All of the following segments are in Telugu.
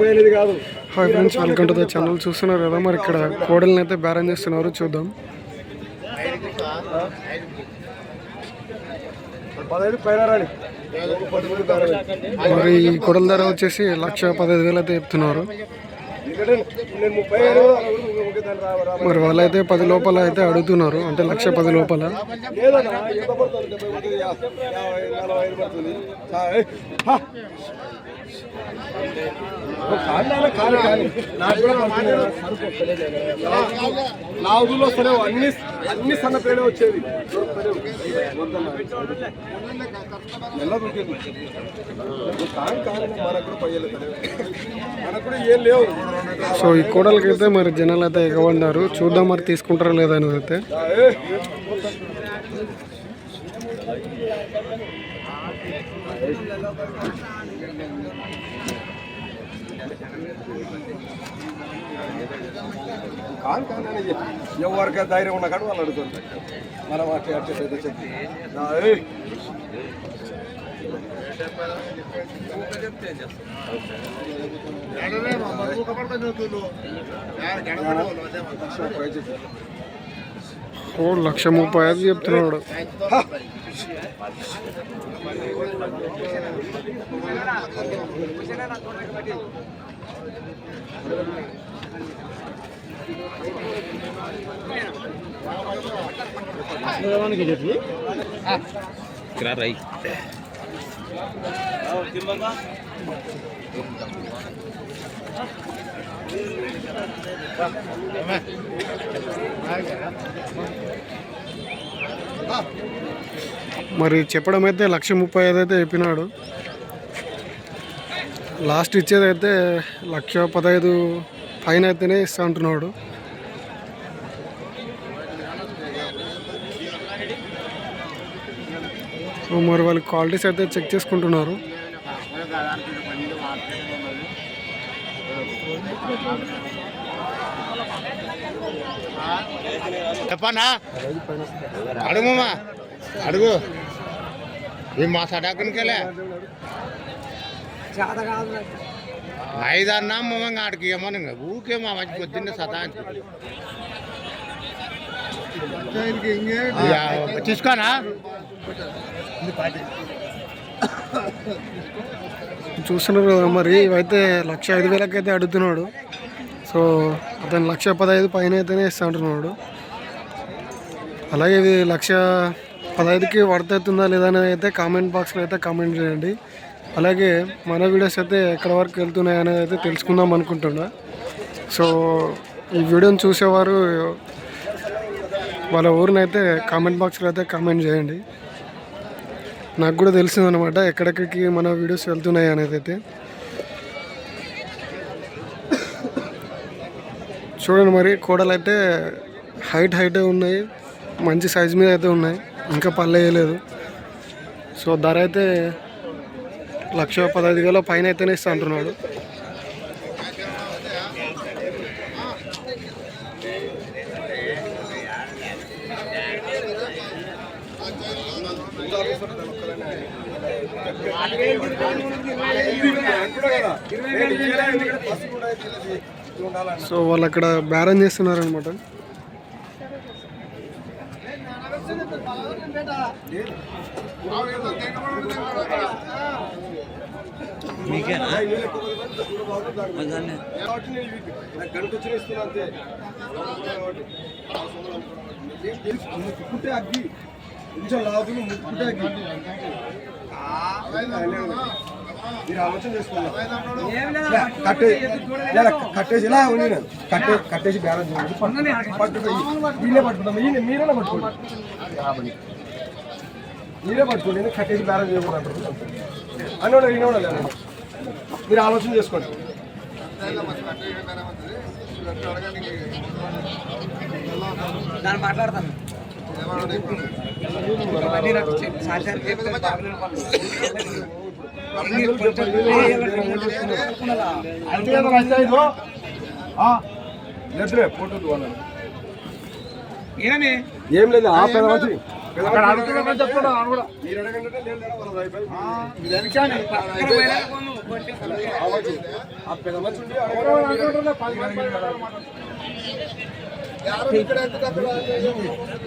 Hi friends welcome to the channel చూస్తున్నారు కదా మరి ఇక్కడ కోడల్ని అయితే బేరం చేస్తున్నారు చూద్దాం. మరి ఈ కోడల ధర వచ్చేసి లక్ష పదహైదు వేలు అయితే చెప్తున్నారు. మరి వాళ్ళైతే పది లోపల అయితే అడుగుతున్నారు అంటే లక్ష పది లోపల. నా ఊళ్ళో అన్ని అన్ని సన్న పేడే వచ్చేది సో ఈ కోడలకి అయితే మరి జనాలు అయితే ఎగబడినారు చూద్దాం మరి తీసుకుంటారా లేదా అనేది అయితే ఆ, ఏయ్. కాదు కాదు చెప్పి. ఎవరికి ధైర్యం ఉన్న కాదు వాళ్ళు అడుగుతారు మనం అట్లా అట్లా ముప్పై చెప్పి. ఓ లక్ష ముప్పై ఐదు చెప్తున్నాడు మరి చెప్పడం అయితే లక్ష ముప్పై ఐదు అయితే చెప్పినాడు. లాస్ట్ ఇచ్చేదైతే లక్ష పదహైదు పైన అయితేనే ఇస్తా అంటున్నాడు. సో మరి వాళ్ళ క్వాలిటీస్ అయితే చెక్ చేసుకుంటున్నారు. చెప్పనా అడుగుమా అడుగు. ఈ మా సడాకునికెళ్ళే ఐదు అన్నా మమ్మ ఆడికి ఏమని ఊకే మా మంచి పొద్దున్నే సతా తీసుకోనా? చూస్తున్నారు కదా మరి ఇవైతే లక్ష ఐదు వేలకి అయితే అడుగుతున్నాడు. సో అతను లక్ష పదహైదు పైన అయితేనే ఇస్తా అంటున్నాడు. అలాగే ఇది లక్ష పదహైదుకి వర్తవుతుందా లేదా అనేది అయితే కామెంట్ బాక్స్లో అయితే కామెంట్ చేయండి. అలాగే మన వీడియోస్ అయితే ఎక్కడ వరకు వెళ్తున్నాయి అనేది అయితే తెలుసుకుందాం అనుకుంటున్నా. సో ఈ వీడియోని చూసేవారు వాళ్ళ ఊరినైతే కామెంట్ బాక్స్లో అయితే కామెంట్ చేయండి. నాకు కూడా తెలిసిందనమాట ఎక్కడెక్కడికి మన వీడియోస్ వెళ్తున్నాయి అనేది అయితే. చూడండి మరి కోడలు అయితే హైట్ హైటే ఉన్నాయి మంచి సైజ్ మీద అయితే ఉన్నాయి ఇంకా పల్లె వేయలేదు. సో ధర అయితే లక్ష పదహైదు వేల పైన అయితేనే ఇస్తా అంటున్నాడు. సో వాళ్ళు అక్కడ బ్యారన్ చేస్తున్నారు అనమాట గంటొచ్చిన ఇస్తున్నా అంతే ముక్కుంటే అగ్గి కొంచెం లాగుతుంది ముక్కుంటే అగ్గి మీరు ఆలోచన చేసుకున్నారు కట్టే ఇలా కట్టేసి ఇలా నేను. కట్టే కట్టేసి బేరం చేయండి పట్టుకో వీళ్ళే పట్టుకుంటాం మీరే పట్టుకోండి మీరే పట్టుకోండి నేను కట్టేసి బేరం చేయకూడదు అన్నోడు ఈయనోడు లేదు మీరు ఆలోచన చేసుకోండి. దాన్ని మాట్లాడతాను. ఏం లేదు ఆ పెద్ద మంచి అక్కడ అడుగుతున్నా చెప్తున్నా మీరు అడగండి లేదు లేదా వాళ్ళది అయిపోయింది. అవ్వచ్చు. ఆ పెద్ద మనిషి ఉండి అడగండి.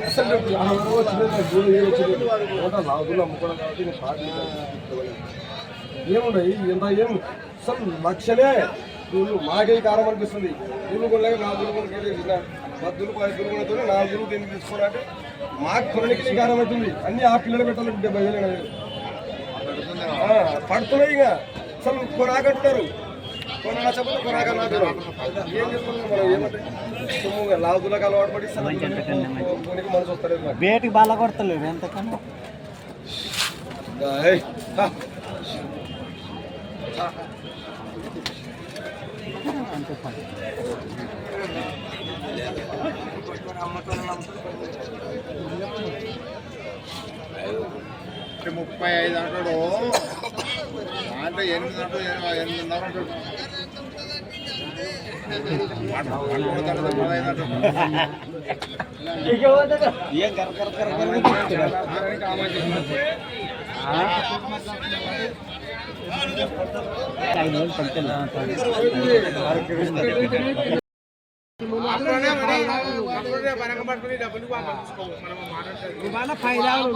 అసలు లాగులు అమ్ముకోవడం కాబట్టి పార్టీ ఏమున్నాయి ఎంత అసలు లక్షలే. నువ్వు మాకే కారం అనిపిస్తుంది. నువ్వు కొనలేక నా గురు కొనుక్కెళ్ళి మద్దులు పది గురు కొనుక్కొని నా గురు దీన్ని తీసుకోవాలంటే మాకు కొనడానికి నీ కారం అవుతుంది. అన్ని ఆ పిల్లలు పెట్టాలి డెబ్బై వేలు పడుతున్నాయి ఇక. అసలు కొనాకంటున్నారు కొనా చెప్పదు కొనాక నాకు ఏం చెప్తున్నాం మనం? ఏమంటే లాగులకు అలవాటు పడి కొనికి మనసు వస్తలేదు. బేటికి బాగా కొడతలేరు ఎంతకన్నా. ఏయ్, ముప్పై ఐదు అంటాడు అంటే ఎనిమిది అంటాడు ఎనిమిది ఎనిమిదిన్నర అంటాడు. ఏం కర కర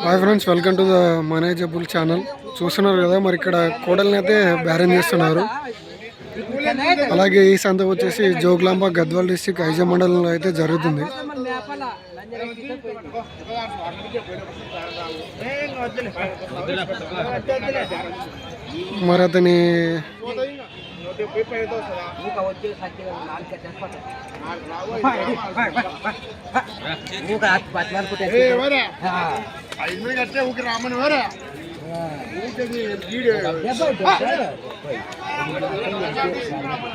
hi friends welcome to the manageable channel. చూస్తున్నారు కదా మరి ఇక్కడ కోడల్ని అయితే బ్యారేజ్ చేస్తున్నారు. అలాగే ఈ సంత వచ్చేసి జోగులాంబ గద్వాల్ డిస్టిక్ ఐజ మండలంలో అయితే జరుగుతుంది. మరి అతని కట్టే రామని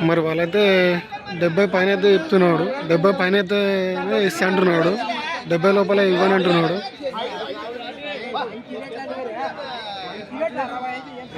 మరి వాళ్ళైతే డెబ్బై పైన అయితే చెప్తున్నాడు. డెబ్బై పైన అయితే ఇస్తా అంటున్నాడు. డెబ్బై లోపల ఇవ్వని అంటున్నాడు నీకు మధ్య కాబట్టి మాకు కొడతా ఆయన. వాడిని నాకు తప్పుంటే వద్దు. వా. ఆడ ఇది ఆడ బాగా చీకి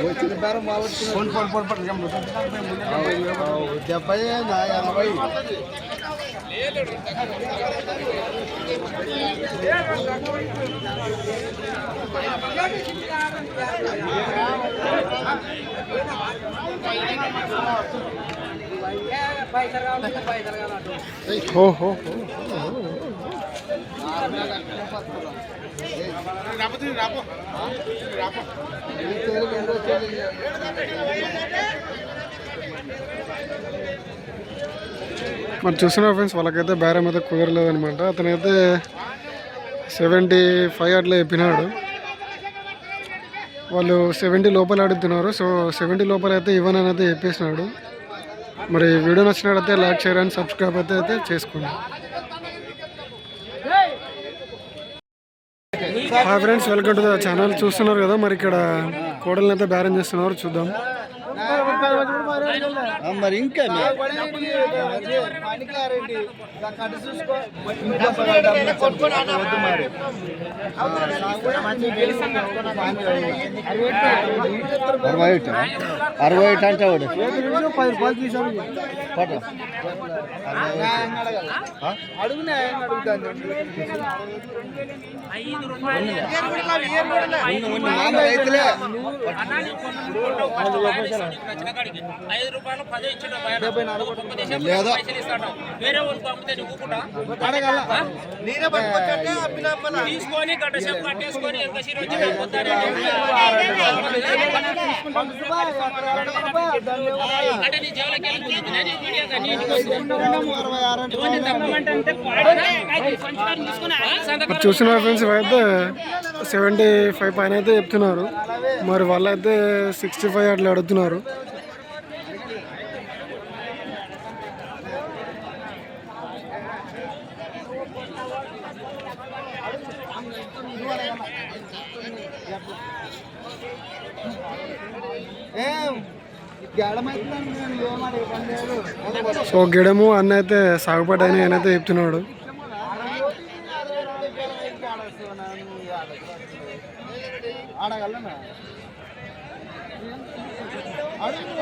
మంచిది తీసుకో. డెబ్బై ఎనభై ఓహో రాకపోతే రాపో రాపో మరి చూసిన ఫ్రెండ్స్ వాళ్ళకైతే బేరం అయితే కుదరలేదు అనమాట అతనైతే సెవెంటీ ఫైవ్ అట్లా చెప్పినాడు. వాళ్ళు సెవెంటీ లోపల అడుగుతున్నారు సో సెవెంటీ లోపల అయితే ఇవ్వనని అయితే చెప్పేసినాడు. మరి వీడియో నచ్చినట్లయితే లైక్ షేర్ అండ్ సబ్స్క్రైబ్ అయితే అయితే చేసుకోండి hi friends welcome to the channel చూస్తున్నారు కదా మరి ఇక్కడ కోడల్ని అయితే బేరం చేస్తున్నారు చూద్దాం. మరి ఇంకా అరవై ఒకటి అరవై ఒకటి అంటే వాడు. పది. రూపాయలు తీసాడు ఐదు రూపాయలు పదే ఇచ్చిండు బయట. ఒక్కొక్క దేశంలో పైసలు ఇస్తాడు. వేరే వాళ్ళకి అమ్మితే నువ్వు ఊరుకుంటా? తీసుకొని గంట సేపు కట్టేసుకొని ఎంత సీర వచ్చి వెళ్ళిపోతారండి. అంటే నీ జేబులోకి వెళ్ళిపోతుంది. నేను ఈ వీడియో కానీ నీకు వస్తుంది. ఇవన్నీ తప్పమంటే అంటే పాడేనా? అయితే సంచులను తీసుకొని ఐదు సంతకాలు మరి చూస్తున్నారు ఫ్రెండ్స్ అయితే సెవెంటీ ఫైవ్ పైన అయితే చెప్తున్నారు మరి వాళ్ళైతే సిక్స్టీ ఫైవ్ అట్లా అడుగుతున్నారు ఏం గేడమైతుందని నేను ఏమాట పని లేదు సో గిడము అన్న అయితే సాగుపడ్డాయని ఆయన అయితే చెప్తున్నాడు. అడుగు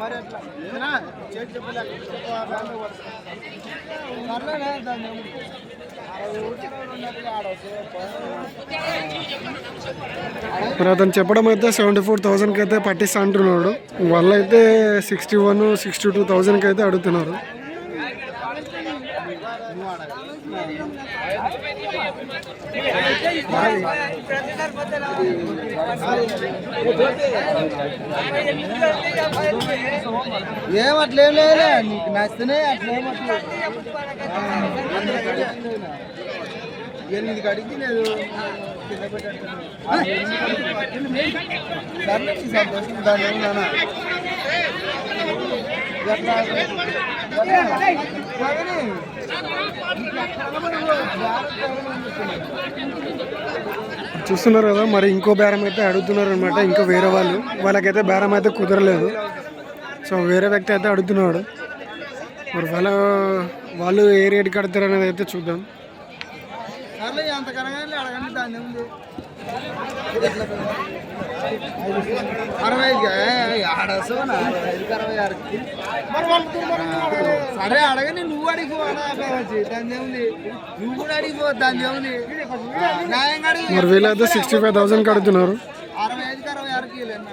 మరి అట్లా. చేతి చెప్పలేక దాన్ని మరి అతను చెప్పడం అయితే సెవెంటీ ఫోర్ థౌసండ్కి అయితే పట్టిస్తా అంటున్నాడు. వాళ్ళు అయితే సిక్స్టీ వన్ సిక్స్టీ టూ థౌసండ్కి అయితే అడుగుతున్నారు. ఏమట్లేం లేదులే నీకు నచ్చితేనే అట్లేమట్లేదు ఎనిమిది కడిగి లేదు కింద పెట్టేస్తున్నాను. చూస్తున్నారు కదా మరి ఇంకో బేరం అయితే అడుగుతున్నారు అనమాట ఇంకా వేరే వాళ్ళు. వాళ్ళకైతే బేరం అయితే కుదరలేదు. సో వేరే వ్యక్తి అయితే అడుగుతున్నాడు. మరి వాళ్ళ వాళ్ళు ఏ రేట్ కడతారు అనేది అయితే చూద్దాం. సర్లే అడగండి దాని అరవై సరే అడగని నువ్వు అడిగిపో వచ్చి దాని ఏముంది? నువ్వు కూడా అడిగిపో దాని ఏముంది? న్యాయంగా అడిగి సిక్స్టీ ఫైవ్ థౌసండ్కి అడుగుతున్నారు అరవై ఐదుకి అరవై ఆరుకి వెళ్ళన్నా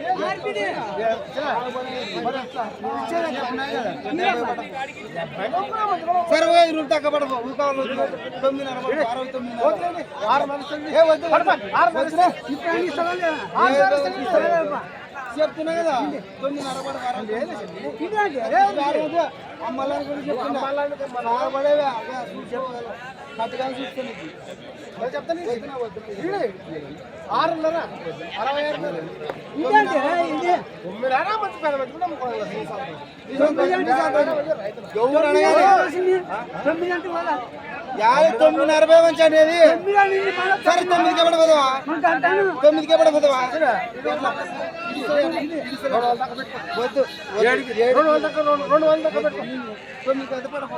సరే పడవు ఊకాలు తొమ్మిది అరవై ఆరు. చెప్తున్నా కదా తొమ్మిది అరవై అమ్మాలని చెప్తున్నా. చెప్తాను ఆరున్నర అరవై ఆరు ఎవరు అడగాలి? యాభై తొమ్మిది అరవై మంచి అనేది. సరే తొమ్మిదికి ఎప్పుడు పోదావా తొమ్మిదికి ఎప్పుడు పోదావా వద్దు రెండు వందల రెండు వందల తొమ్మిదికి అయితే బేరం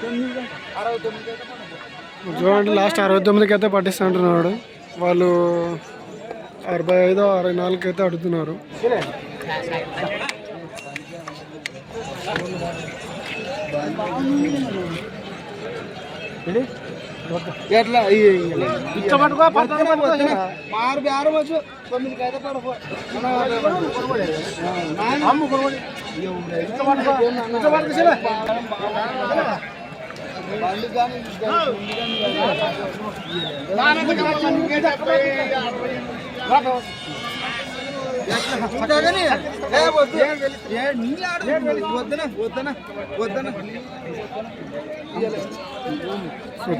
తొమ్మిది అరవై తొమ్మిది అయితే చూడండి లాస్ట్ అరవై తొమ్మిదికి అయితే పట్టిస్తా అంటున్నాడు వాళ్ళు అరవై ఐదు అరవై నాలుగుకి అయితే అడుగుతున్నారు. ఎట్లా ఆరు బేరం వచ్చు తొమ్మిదికి అయితే పడకు అమ్ము కొనుగోలు బండి కానీ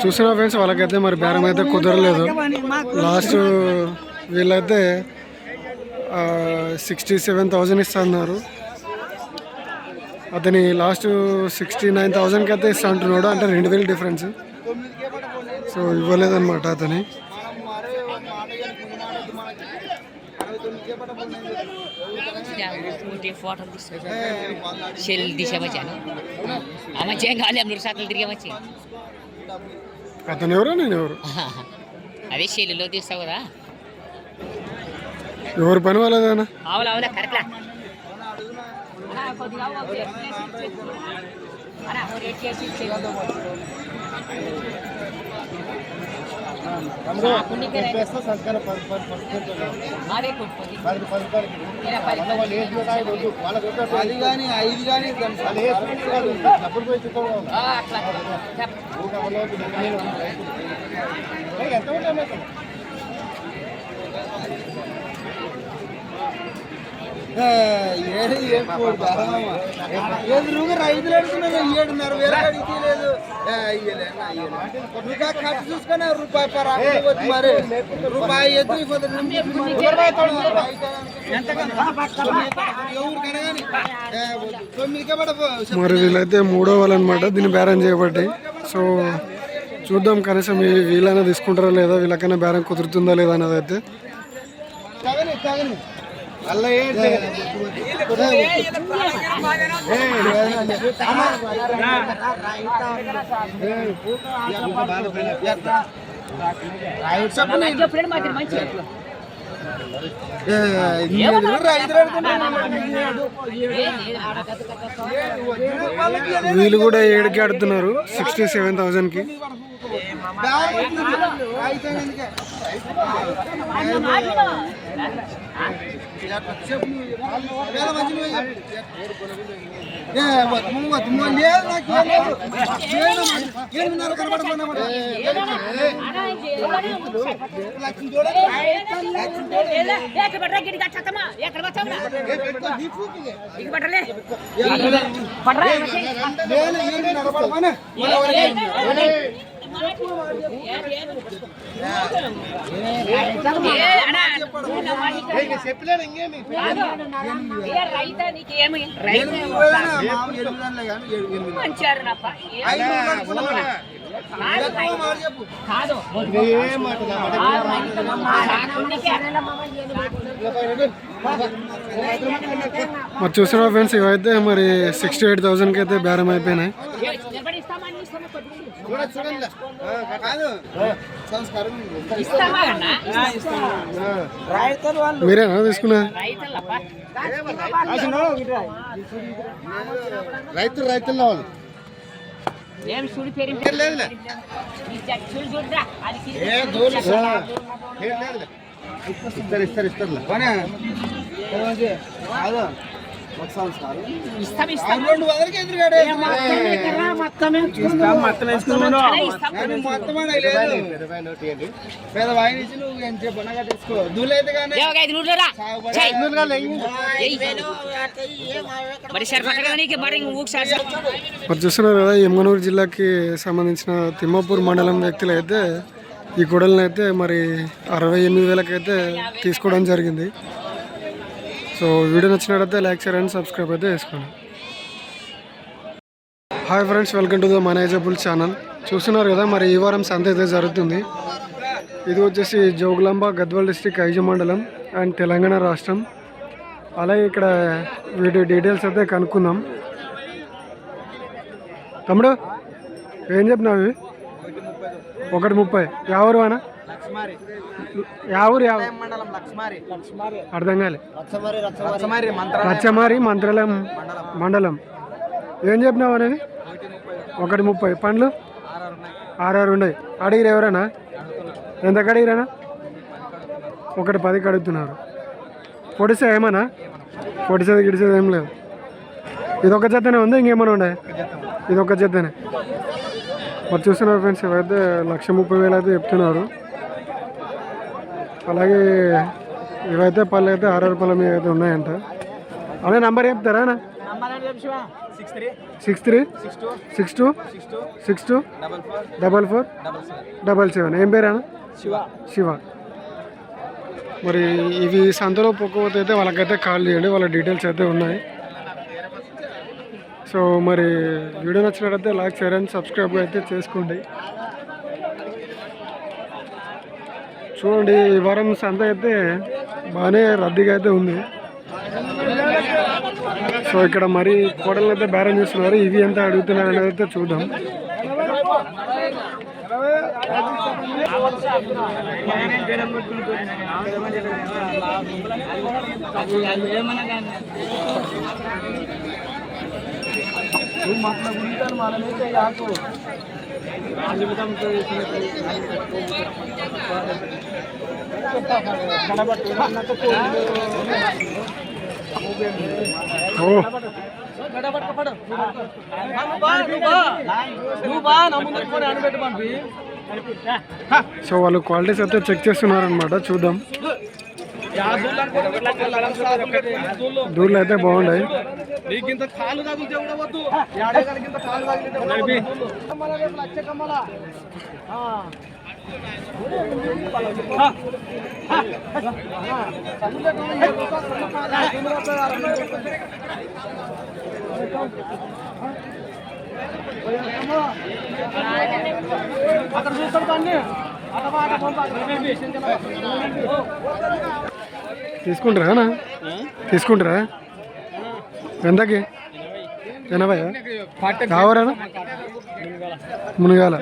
చూసిన ఫ్రెండ్స్ వాళ్ళకైతే మరి బేరం అయితే కుదరలేదు. లాస్ట్ వీళ్ళైతే సిక్స్టీ సెవెన్ థౌజండ్ ఇస్తున్నారు. అతని లాస్ట్ సిక్స్టీ నైన్ థౌజండ్కి అయితే ఇస్తా అంటున్నాడు అంటే రెండు వేలు డిఫరెన్స్ సో ఇవ్వలేదన్నమాట అతని మనం మరే ఒక మాట చెప్పి మాట వద్దు మనకి అరవై తొమ్మిదికే పడకపోతే స్కూటీ ఫోటోలు తీసుకో షెల్ తీసామచ్చాను మంచి ఏం కావాలి మూడు సార్లు తిరిగామచ్చి అతను ఎవరో? నేను ఎవరు? అదే షెల్లులో తీస్తావు కదా. ఎవరి పని వాళ్ళదేనా ఆవులా ఆవులా కరెక్ట్లా చెప్పేస్తా సంస్కారం పది పది పది పది పది పది వాళ్ళు ఏం చూడాలి వద్దు వాళ్ళకి వద్దు అది కానీ ఐదు కానీ డబ్బులు పోయి ఎంత ఉంటాయి ఎదురుగా రైతులు అడుగుతున్నారు ఏడున్నర వేలు అడిగితే లేదు ఇంకా ఖర్చు చూసుకొని రూపాయి పర్ ఆకు మరి రూపాయి ఎదురు ఇప్పుడు మరి వీళ్ళైతే మూడో వాళ్ళు అనమాట దీన్ని బేరం చేయబట్టి. సో చూద్దాం కనీసం వీళ్ళైనా తీసుకుంటారా లేదా వీళ్ళకైనా బేరం కుదురుతుందా లేదా అనేది అయితే వీళ్ళు కూడా ఏడుకి ఆడుతున్నారు సిక్స్టీ సెవెన్ థౌజండ్కి ఎక్కడ పడరా గిడి కట్టమ్మా ఎక్కడ వచ్చావురా ఇక పడలే పడరా ఏ అన్నా చెప్పలేను ఇంకేమి ఏ రైత నీకేమి రైతు మంచారు నాప్ప కాదు ఏం మాట నా మాట ఆ రైతులు మా రాకునికే. మరి చూసిన ఫ్రెండ్స్ ఇవైతే మరి సిక్స్టీ ఎయిట్ థౌజండ్కి అయితే బేరం అయిపోయినాయి మీరేనా తీసుకున్నది రైతులప్ప రైతులు రైతుల్లో వాళ్ళు. ఏం చూడు పేరు లేదులే. చూడు చూడరా. అది ఏ దూరం ఏం లేదులే. ఇస్తారు ఇస్తారు మరి చూస్తున్నారు కదా ఎమ్మనూరు జిల్లాకి సంబంధించిన తిమ్మాపూర్ మండలం వ్యక్తులు అయితే ఈ గొడవలను అయితే మరి అరవై ఎనిమిది వేలకైతే తీసుకోవడం జరిగింది. సో వీడియో నచ్చినట్టయితే లైక్ షేర్ అండ్ సబ్స్క్రైబ్ అయితే చేసుకోండి. Hi friends welcome to the manageable channel. చూస్తున్నారు కదా మరి ఈ వారం సంత అయితే జరుగుతుంది. ఇది వచ్చేసి జోగులాంబ గద్వాల్ డిస్టిక్ ఐజ మండలం అండ్ తెలంగాణ రాష్ట్రం. అలాగే ఇక్కడ వీటి డీటెయిల్స్ అయితే కనుక్కుందాం. తమ్ముడు ఏం చెప్పినావు ఒకటి ముప్పై. యావరు అన్న యావరు యావ మండలం లక్ష్మారి. అర్థం కాలే. లక్ష్మారి మంత్ర మంత్రాలయం. మండలం. ఏం చెప్పినావు అనేది? ఒకటి ముప్పై. పండ్లు? ఆరారు ఉన్నాయి. అడిగిరు ఎవరైనా ఎంత అడిగిరానా ఒకటి పదికి అడుగుతున్నారు. పొడిసే ఏమన్నా? పొడిసేది గిడిసేది ఏం లేదు ఇది ఒక జతనే ఉంది? ఇంకేమైనా ఉండే? ఇది ఒక జతనే మరి చూస్తున్నారు ఫ్రెండ్స్ ఇవైతే లక్ష ముప్పై వేలు అయితే చెప్తున్నారు అలాగే ఇవైతే పళ్ళు అయితే ఆర్ఆర్ పళ్ళ మీద అయితే ఉన్నాయంట. అదే నంబర్ చెప్తారా అన్న? Six three. Six two. Six two? Double four. Double seven. ఏం పేరు అన్న? శివ. శివ. మరి ఇవి సంతలో పొక్కపోతే అయితే వాళ్ళకైతే కాల్ చేయండి వాళ్ళ డీటెయిల్స్ అయితే ఉన్నాయి. సో మరి వీడియో నచ్చినట్లయితే లైక్ షేర్ అండ్ సబ్స్క్రైబ్ అయితే చేసుకోండి. చూడండి ఈ వారం సంత అయితే బాగానే రద్దీగా అయితే ఉంది. సో ఇక్కడ మరి కోడలను అయితే బేరం చేస్తున్నారు. ఇవి ఎంత అడుగుతున్నారు అనేది అయితే చూద్దాం. నువ్వు మాటల గురించి మనమైతే కాకు సో వాళ్ళు క్వాలిటీస్ అయితే చెక్ చేస్తున్నారనమాట చూద్దాం. అయితే బాగున్నాయి నీకింత కాలు తగిలితే కూడా వద్దు ఏడాదికి కాలు తగిలితే కమ్మల రేపు లక్ష కమ్మల ఆ. ఆ. ఆ. ఆ. అక్కడ చూస్తాడు దాన్ని అక్కడ బా, అక్కడ పంపు, అక్కడ తీసుకుంటారా అన్న? తీసుకుంటారా? ఎంతకి? ఎనభై కావరా మునగాల.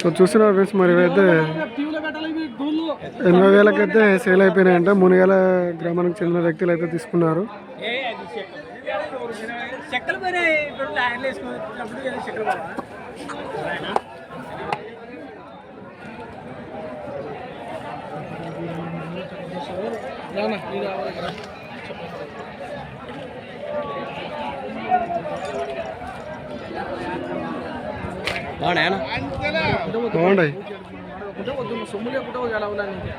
సో చూస్తున్నారు ఫ్రెండ్స్ మరి అయితే ఎనభై వేలకైతే సేల్ అయిపోయినాయంట. మునిగాల గ్రామానికి చెందిన వ్యక్తులు అయితే తీసుకున్నారు. చెక్కలు వద్దు సొమ్ము లేకుండా ఎలా నీకు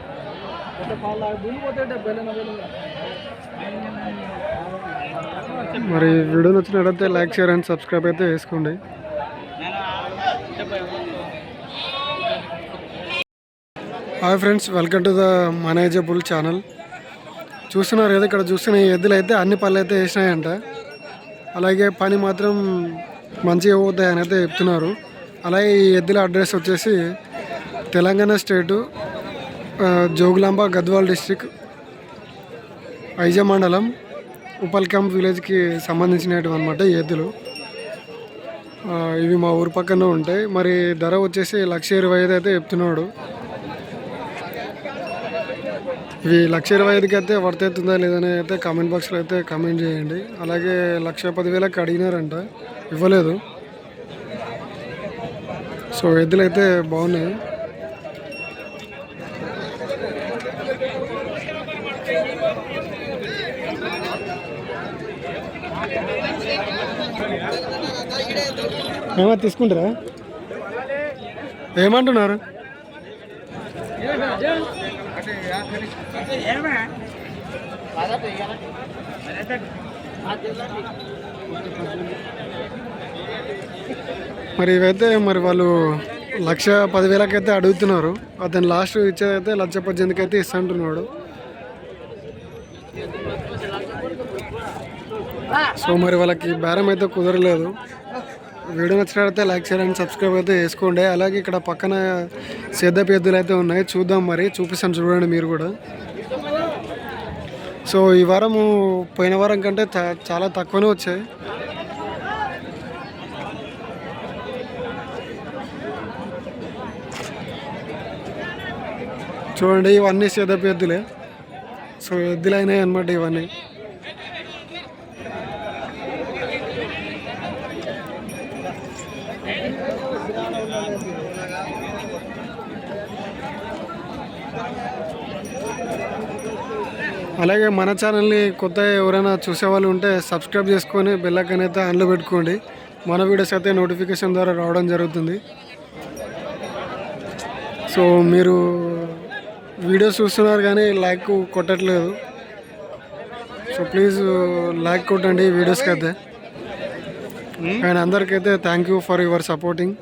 ఒక పాల భూమి పోతే డెబ్బై మరి వీడియో నచ్చినట్లయితే లైక్ షేర్ అండ్ సబ్స్క్రైబ్ అయితే వేసుకోండి. Hi friends welcome to the manageable channel. చూస్తున్నారు కదా ఇక్కడ చూస్తున్న ఈ ఎద్దులు అయితే అన్ని పళ్ళు అయితే వేసినాయంట. అలాగే పని మాత్రం మంచిగా పోతాయని అయితే చెప్తున్నారు. అలాగే ఈ ఎద్దుల అడ్రస్ వచ్చేసి తెలంగాణ స్టేటు జోగులాంబ గద్వాల్ డిస్టిక్ ఐజ మండలం ఉప్పల్ క్యాంప్ విలేజ్కి సంబంధించినవి అనమాట ఈ ఎద్దులు. ఇవి మా ఊరు పక్కన ఉంటాయి. మరి ధర వచ్చేసి లక్ష ఇరవై ఐదు అయితే చెప్తున్నాడు. ఇవి లక్ష ఇరవై ఐదుకి అయితే వర్త్ అవుతుందా లేదని అయితే కామెంట్ బాక్స్లో అయితే కామెంట్ చేయండి. అలాగే లక్ష పదివేలకు అడిగినారంట. ఇవ్వలేదు. సో ఎద్దులు అయితే బాగున్నాయి. ఏమో తీసుకుంటారా? ఏమంటున్నారు? మరి ఇవైతే మరి వాళ్ళు లక్ష పదివేలకైతే అడుగుతున్నారు. అతను లాస్ట్ ఇచ్చేదైతే లక్ష పద్దెనిమిదికి అయితే ఇస్తుంటున్నాడు. సో మరి వాళ్ళకి బేరం అయితే కుదరలేదు. వీడియో నచ్చినట్లయితే లైక్ షేర్ అండ్ సబ్స్క్రైబ్ అయితే చేసుకోండి. అలాగే ఇక్కడ పక్కన సేద్దపు పెద్దలు అయితే ఉన్నాయి. చూద్దాం మరి. చూపిస్తాను చూడండి మీరు కూడా. సో ఈ వారము పోయిన వారం కంటే చాలా తక్కువనే వచ్చాయి. చూడండి ఇవన్నీ సేదపు ఎద్దులే. సో ఎద్దులు అయినాయి అనమాట ఇవన్నీ. అలాగే మన ఛానల్ని కొత్త ఎవరైనా చూసేవాళ్ళు ఉంటే సబ్స్క్రైబ్ చేసుకొని బెల్ ఐకాన్ అయితే ఆన్లో పెట్టుకోండి. మన వీడియోస్ అయితే నోటిఫికేషన్ ద్వారా రావడం జరుగుతుంది. సో మీరు వీడియోస్ చూస్తున్నారు కానీ లైక్ కొట్టట్లేదు. సో ప్లీజ్ లైక్ కొట్టండి వీడియోస్కి అయితే. And అందరికైతే thank you for your supporting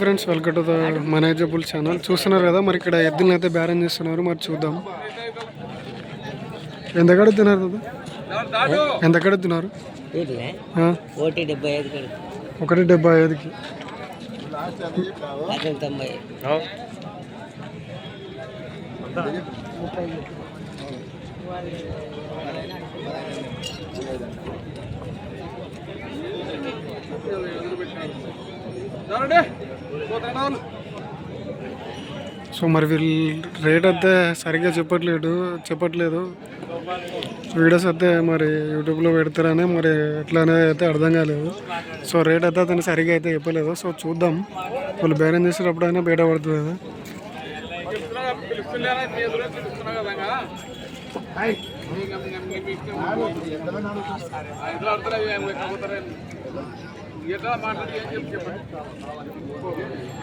friends welcome to the manageable channel చూస్తున్నారు కదా మరి ఇక్కడ ఎద్దులను అయితే బేరం చేస్తున్నారు మరి చూద్దాం. ఎంత కడుతున్నారు దాదా ఎంత కడుతున్నారు? ఒకటి డెబ్బై ఐదుకి. తొంభై. సో మరి వీళ్ళు రేట్ అయితే సరిగ్గా చెప్పట్లేదు చెప్పట్లేదు. వీడియోస్ అయితే మరి యూట్యూబ్లో పెడతారని మరి ఎట్లా అనేది అయితే అర్థం కాలేదు. సో రేట్ అయితే అతను సరిగ్గా అయితే చెప్పలేదు. సో చూద్దాం. వాళ్ళు బేరం చేసేటప్పుడు అయినా బయట పడుతుంది కదా.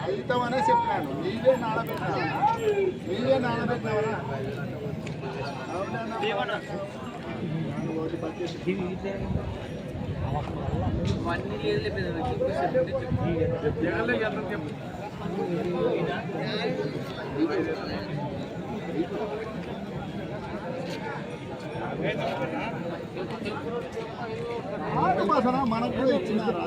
అయితామనే చెప్పినాను నీవే నానబెట్టినా నీవే నానబెట్టినావరా ఆటపాసన మనకు కూడా ఇచ్చినారా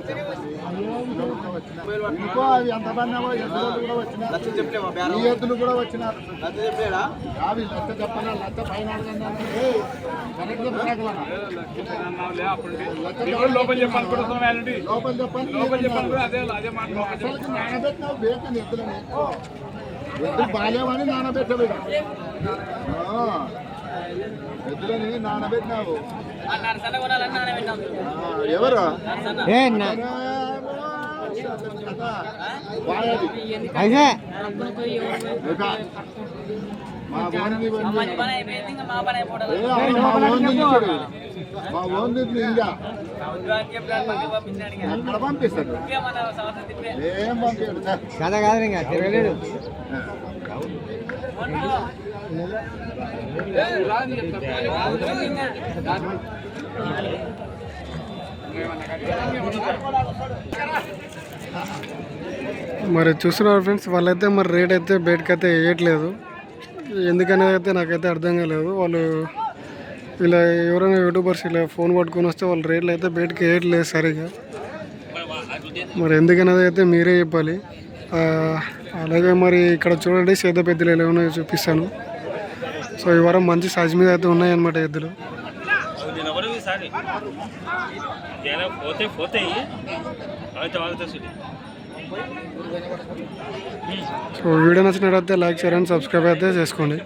ఇంకో అవి ఎంత పడినావో ఎద్దులు కూడా వచ్చినారు. ఈ ఎద్దులు కూడా వచ్చినారు. అవి లచ్చ చెప్పనా? లచ్చ పైన లోపల చెప్పాలి లోపల చెప్పాలి నానబెట్టినావు బేకని ఎద్దులని. ఎద్దులు బాగాలేవని ఎద్దులని నానబెట్టినావు. ఎవరు. ఇక మా ఇంకా. ఎక్కడ పంపిస్తాడు? ఏం పంపించాడు కదా కాదు ఇంకా తిరగలేదు మరి చూస్తున్నారు ఫ్రెండ్స్ వాళ్ళైతే మరి రేట్ అయితే బయటకు అయితే వేయట్లేదు. ఎందుకనేది అయితే నాకైతే అర్థం కాలేదు. వాళ్ళు ఇలా ఎవరైనా యూట్యూబర్స్ ఇలా ఫోన్ పట్టుకొని వస్తే వాళ్ళ రేట్లు అయితే బయటకు వేయట్లేదు సరిగా. మరి ఎందుకనేది అయితే మీరే చెప్పాలి. అలాగే మరి ఇక్కడ చూడండి సేద పెద్దలు ఎలా ఉన్నాయో చూపిస్తాను. సో ఈ వారం మంచి సైజ్ మీద అయితే ఉన్నాయన్నమాట ఎద్దులు. అయితే సో వీడియో నచ్చినట్లయితే లైక్ షేర్ అండ్ సబ్స్క్రైబ్ అయితే చేసుకోండి.